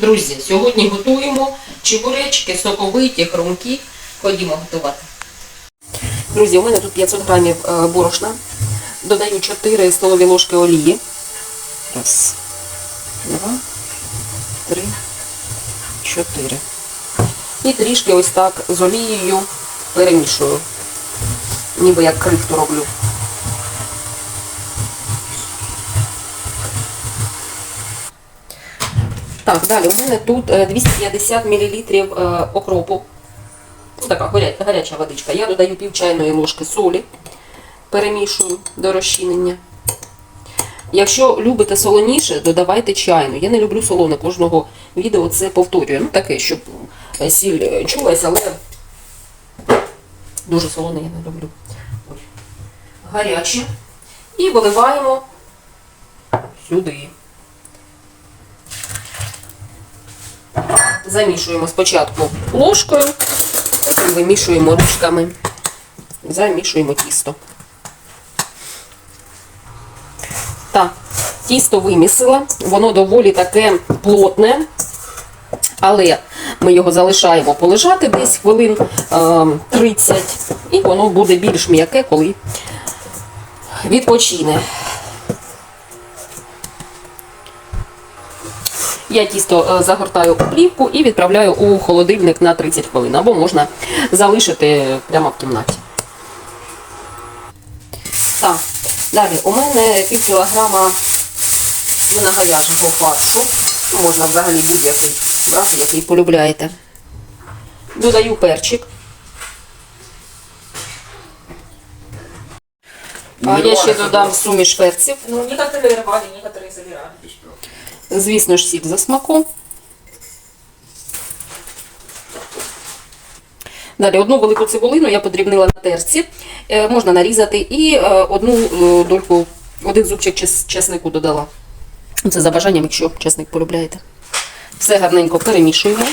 Друзі, сьогодні готуємо чебуречки, соковиті, хрумкі. Ходімо готувати. Друзі, у мене тут 500 грамів е, борошна. Додаю 4 столові ложки олії. Раз, два, три, чотири. І трішки ось так з олією перемішую. Ніби як крихту роблю. Так, далі у мене тут е, 250 мл е, окропу. Ну, така гаряча водичка. Я додаю пів чайної ложки солі, перемішую до розчинення. Якщо любите солоніше, додавайте чайну. Я не люблю солоне, кожного відео це повторюю. Ну таке, щоб е, сіль е, чулась, але дуже солоне я не люблю. Гаряче. І виливаємо сюди. Замішуємо спочатку ложкою, потім вимішуємо ручками. Замішуємо тісто. Так, тісто вимісила, воно доволі таке плотне, але ми його залишаємо полежати десь хвилин е, 30, і воно буде більш м'яке, коли відпочине. Я тісто е, загортаю у плівку і відправляю у холодильник на 30 хвилин, або можна залишити прямо в кімнаті. Так, далі у мене пів кілограма свиноговяжого фаршу. Ну, Можна взагалі будь-який брати, який полюбляєте. Додаю перчик. А я ще додам суміш перців. Ну, некоторые рвали, собирали. Звісно ж, сіль за смаком. Далі одну велику цибулину я подрібнила на терці. Е, можна нарізати і е, одну е, дольку, один зубчик чеснику додала. Це за бажанням, якщо чесник полюбляєте. Все гарненько перемішуємо.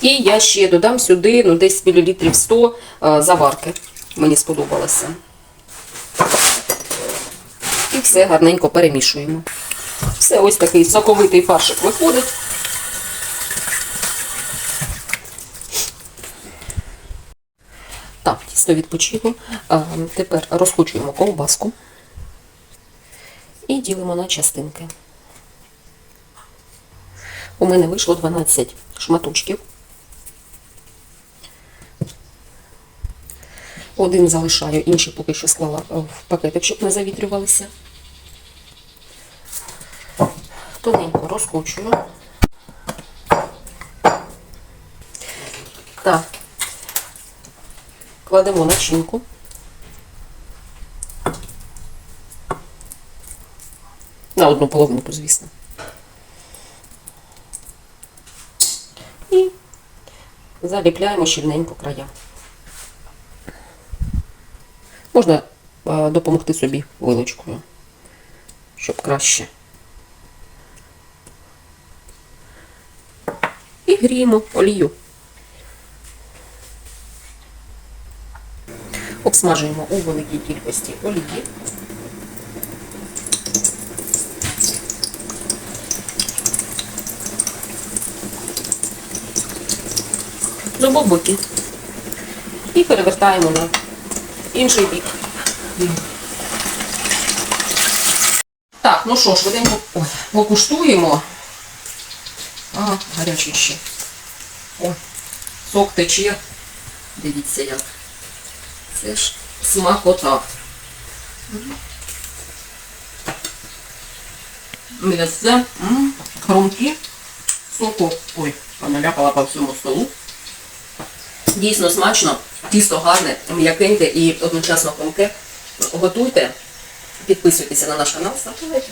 І я ще додам сюди ну, десь мілілітрів 100 е, заварки. Мені сподобалося. І все гарненько перемішуємо. Все, ось такий соковитий фаршик виходить. Так, тісто відпочило. Тепер розкочуємо ковбаску і ділимо на частинки. У мене вийшло 12 шматочків. Один залишаю, інший поки що склала в пакетик, щоб не завітрювалися. Тоненько розкочую. Так. Кладемо начинку. На одну половинку, звісно. І заліпляємо щільненько края. Можна е, допомогти собі вилочкою, щоб краще. І гріємо олію. Обсмажуємо у великій кількості олії. З обох боків. І перевертаємо на інший бік. Так, ну що, швиденько ой, покуштуємо. Ага, гарячий ще. О, сок тече. Дивіться як. Це ж смакота. М'ясце, м, хрумкі, соку. Ой, поналяпала по всьому столу. Дійсно смачно, тісто гарне, м'якеньке і одночасно хрумке. Готуйте, підписуйтеся на наш канал, ставте лайки.